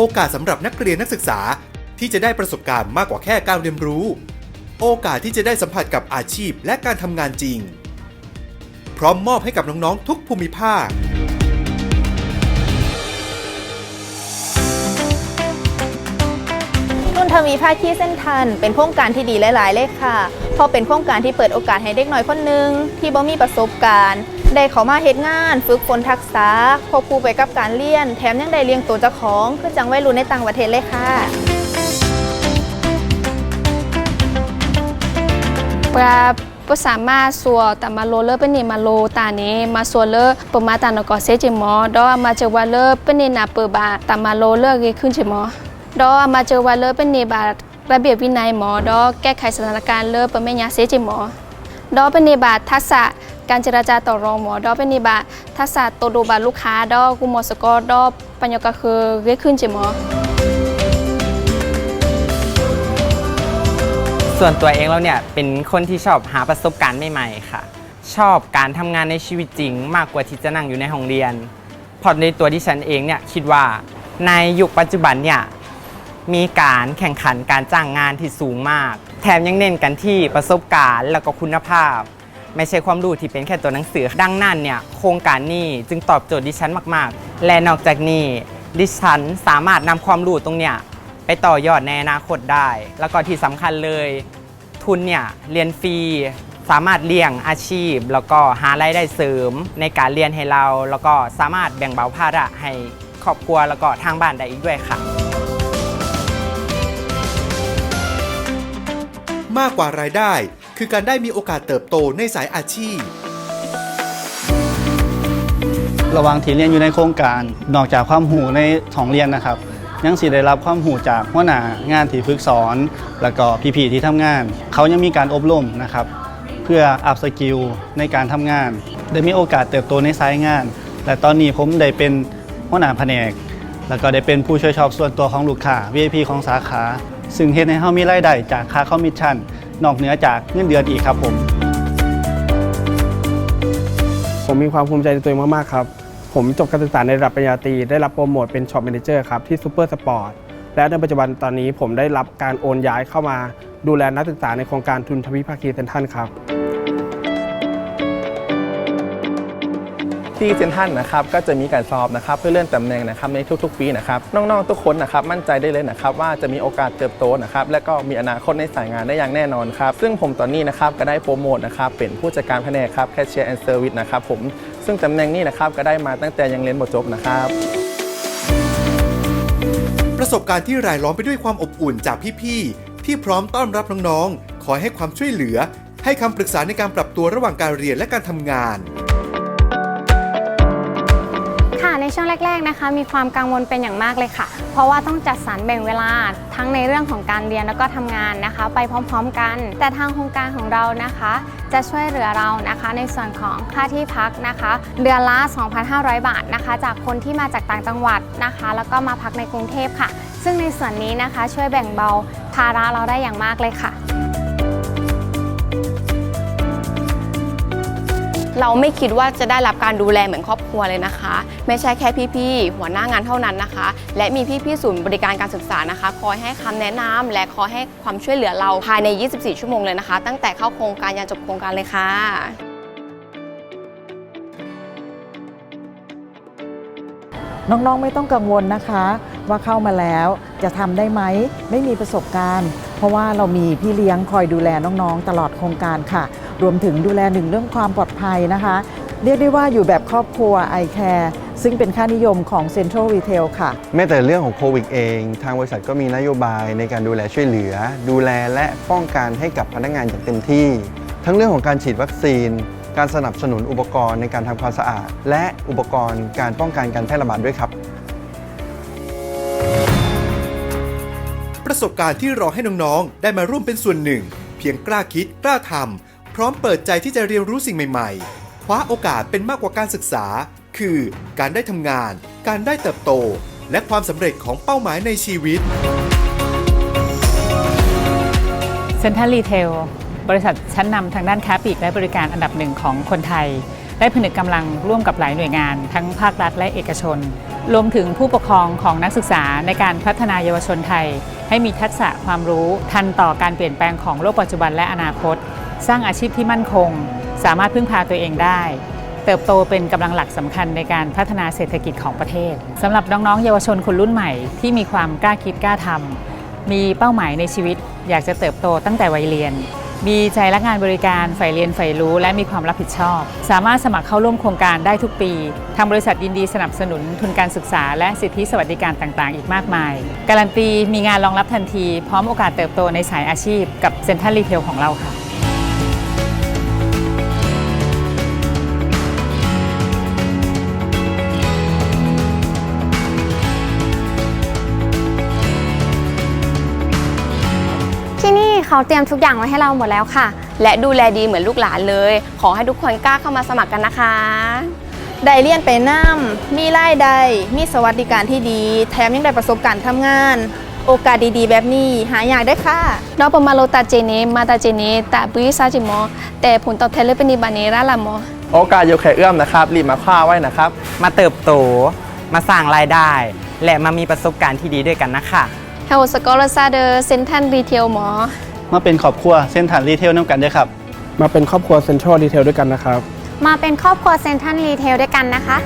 โอกาสสำหรับนักเรียนนักศึกษาที่จะได้ประสบการณ์มากกว่าแค่การเรียนรู้ โอกาสที่จะได้สัมผัสกับอาชีพและการทำงานจริง พร้อมมอบให้กับน้องๆทุกภูมิภาคนุ่นทวีภาคีเส้นทัน เป็นโครงการที่ดีหลาย ๆ เลยค่ะ เพราะเป็นโครงการที่เปิดโอกาสให้เด็กน้อยคนหนึ่งที่บ่มีประสบการณ์ ได้เข้ามาเฮ็ดงาน ฝึกฝนทักษะควบคู่ไปกับการเรียน แถมยังได้เลี้ยงตัวเจ้าของเพื่อจังไว้รุ่นในต่างประเทศเลยค่ะปราก็สามารถสัวตามาโลเลอร์เป็นเนมาโลตาเนมาสัวเลปมาตานกอเซจิมอดอมาเจอวาเลอร์เป็นเนนาเปบาตามาโลเลอเกขึ้นจิมอดอมาเจอวาเลอร์เป็นเนบาระเบียบวินัยหมอดอแก้ไขสถานการณ์เลเป็นแม่ยาเซจิมอดอเป็นเนบาทัศษะ การเจรจาต่อรองหมอดอเป็นนิบาทักษะโตวดูบาลูกค้าดอกุมอสกอดอปัญญกะคือเรียกขึ้นจิหมอส่วนตัวเองแล้วเนี่ยเป็นคนที่ชอบหาประสบการณ์ใหม่ๆค่ะ ชอบการทำงานในชีวิตจริง มากกว่าที่จะนั่งอยู่ในห้องเรียนเพราะในตัวที่ฉันเองเนี่ยคิดว่าในยุคปัจจุบันเนี่ยมีการแข่งขันการจ้างงานที่สูงมาก แถมยังเน้นกันที่ประสบการณ์แล้วก็คุณภาพ ไม่ใช่ความรู้ที่เป็นแค่ตัวหนังสือ ดังนั้นเนี่ยโครงการนี้จึงตอบโจทย์ดิฉันมาก ๆ และนอกจากนี้ดิฉันสามารถนำความรู้ตรงเนี้ยไปต่อยอดในอนาคตได้ แล้วก็ที่สำคัญเลย ทุนเนี่ยเรียนฟรีสามารถเลี้ยงอาชีพ แล้วก็หารายได้เสริมในการเรียนให้เรา แล้วก็สามารถแบ่งเบาภาระให้ครอบครัวแล้วก็ทางบ้านได้อีกด้วยค่ะ มากกว่ารายได้ คือการได้มีโอกาสเติบโตในสายอาชีพ ระหว่างที่เรียนอยู่ในโครงการ นอกจากความหูในท้องเรียนนะครับ ยังสิได้รับความหูจากหัวหน้างานที่ฝึกสอน แล้วก็พี่ๆที่ทำงาน เขายังมีการอบรมนะครับ เพื่ออัพสกิลในการทำงาน ได้มีโอกาสเติบโตในสายงาน และตอนนี้ผมได้เป็นหัวหน้าแผนก แล้วก็ได้เป็นผู้ช่วยชอบส่วนตัวของลูกค้า VIP ของสาขา ซึ่งเฮ็ดให้เฮามีรายได้จากค่าคอมมิชชั่น นอกเหนือจากเงินเดือนอีกครับผม ผมมีความภูมิใจในตัวเองมาก ๆ ครับ ผมจบการศึกษาในระดับปริญญาตรีได้รับโปรโมทเป็นช็อปแมเนเจอร์ครับ ที่ซูเปอร์สปอร์ตและในปัจจุบันตอนนี้ผมได้รับการโอนย้ายเข้ามา ดูแลนักศึกษาในโครงการทุนทวิภาคีเซนทรันครับ ที่เซนทันนะครับก็จะมีการสอบนะครับเพื่อเลื่อนตำแหน่งนะครับในทุกๆ ปีนะครับน้องๆทุกคนนะครับมั่นใจได้เลยนะครับว่าจะมีโอกาสเติบโตนะครับและก็มีอนาคตในสายงานได้อย่างแน่นอนครับซึ่งผมตอนนี้นะครับก็ได้โปรโมทนะครับเป็นผู้จัดการแผนกครับแคชเชียร์แอนด์เซอร์วิสนะครับผมซึ่งตำแหน่งนี้นะครับก็ได้มาตั้งแต่ยังเรียนบ่จบนะครับประสบการณ์ที่รายล้อมไปด้วยความอบอุ่นจากพี่ๆที่พร้อมต้อนรับน้องๆคอยให้ความช่วยเหลือ ให้คำปรึกษาในการปรับตัวระหว่างการเรียนและการทำงาน ช่วงแรก ๆนะคะ มีความกังวลเป็นอย่างมากเลยค่ะ เพราะว่าต้องจัดสรรแบ่งเวลาทั้งในเรื่องของการเรียนแล้วก็ทำงานนะคะ ไปพร้อมๆกัน แต่ทางโครงการของเรานะคะ จะช่วยเหลือเรานะคะในส่วนของค่าที่พักนะคะ เดือนละ 2,500 บาทนะคะ จากคนที่มาจากต่างจังหวัดนะคะ แล้วก็มาพักในกรุงเทพค่ะ ซึ่งในส่วนนี้นะคะช่วยแบ่งเบาภาระเราได้อย่างมากเลยค่ะ เราไม่คิดว่าจะได้รับการดูแลเหมือนครอบครัวเลยนะคะ ไม่ใช่แค่พี่ๆ หัวหน้างานเท่านั้นนะคะ และมีพี่ๆศูนย์บริการการศึกษานะคะ คอยให้คำแนะนำและคอยให้ความช่วยเหลือเราภายใน 24 ชั่วโมงเลยนะคะ ตั้งแต่เข้าโครงการยันจบโครงการเลยค่ะน้องๆไม่ต้องกังวลนะคะ ว่าเข้ามาแล้วจะทำได้ไหม ไม่มีประสบการณ์ เพราะว่าเรามีพี่เลี้ยงคอยดูแลน้องๆ ตลอดโครงการค่ะ รวมถึงดูแลหนึ่งเรื่องความปลอดภัยนะคะ เรียกได้ว่าอยู่แบบครอบครัว i Care ซึ่งเป็นค่านิยมของ Central Retail ค่ะ แม้แต่เรื่องของโควิดเอง ทางบริษัทก็มีนโยบายในการดูแลช่วยเหลือ ดูแลและป้องกันให้กับพนักงานอย่างเต็มที่ ทั้งเรื่องของการฉีดวัคซีน การสนับสนุนอุปกรณ์ในการทำความสะอาด และอุปกรณ์การป้องกันการแพร่ระบาดด้วยครับ ประสบการณ์ที่รอให้น้องๆ ได้มาร่วมเป็นส่วนหนึ่ง เพียงกล้าคิดกล้าทำพร้อมเปิดใจที่จะเรียนรู้สิ่งใหม่ๆ คว้าโอกาสเป็นมากกว่าการศึกษา คือ การได้ทำงาน การได้เติบโต และความสำเร็จของเป้าหมายในชีวิต เซ็นทรัลรีเทลบริษัทชั้นนำทางด้านค้าปลีกและบริการอันดับหนึ่งของคนไทย ได้ผนึกกำลังร่วมกับหลายหน่วยงาน ทั้งภาครัฐและเอกชน รวมถึงผู้ปกครองของนักศึกษาในการพัฒนายาวชนไทย ให้มีทักษะความรู้ทันต่อการเปลี่ยนแปลงของโลกปัจจุบันและอนาคต สร้างอาชีพที่มั่นคง สามารถพึ่งพาตัวเองได้ เติบโตเป็นกำลังหลักสำคัญในการพัฒนาเศรษฐกิจของประเทศสำหรับน้องๆ เยาวชนคนรุ่นใหม่ที่มีความกล้าคิดกล้าทำมีเป้าหมายในชีวิต อยากจะเติบโตตั้งแต่วัยเรียน มีใจรักงานบริการใฝ่เรียนใฝ่รู้ และมีความรับผิดชอบ สามารถสมัครเข้าร่วมโครงการได้ทุกปี ทางบริษัทยินดีสนับสนุนทุนการศึกษา และสิทธิสวัสดิการต่างๆ อีกมากมาย การันตีมีงานรองรับทันที พร้อมโอกาสเติบโตในสายอาชีพ กับเซ็นทรัลรีเทลของเราค่ะ เขาเตรียมทุกอย่างไว้ให้เราหมดแล้วค่ะ และดูแลดีเหมือนลูกหลานเลย ขอให้ทุกคนกล้าเข้ามาสมัครกันนะคะ ได้เรียนไปน้ำมีรายได้มีสวัสดิการที่ดี แถมยังได้ประสบการณ์ทำงาน โอกาสดีๆ แบบนี้ หายากได้อค่ะนอกปมาโลตาเจเนมาตาเจเนตาบุยซาจิมอแต่ผลตอบแทนเลยเป็นนิบาเนราลามอโอกาสอยู่แค่เอื้อมนะครับรีบมาคว้าไว้นะครับ มาเติบโต มาสร้างรายได้ และมามีประสบการณ์ที่ดีด้วยกันนะคะเฮลสกอร์ซาเดอร์เซนทันรีเทลหมอ มาเป็นครอบครัวเส้นทางรีเทลน้ำกันด้วยครับ มาเป็นครอบครัวเซ็นทรัลดีเทลด้วยกันนะครับ มาเป็นครอบครัวเซนทันรีเทลด้วยกันนะคะ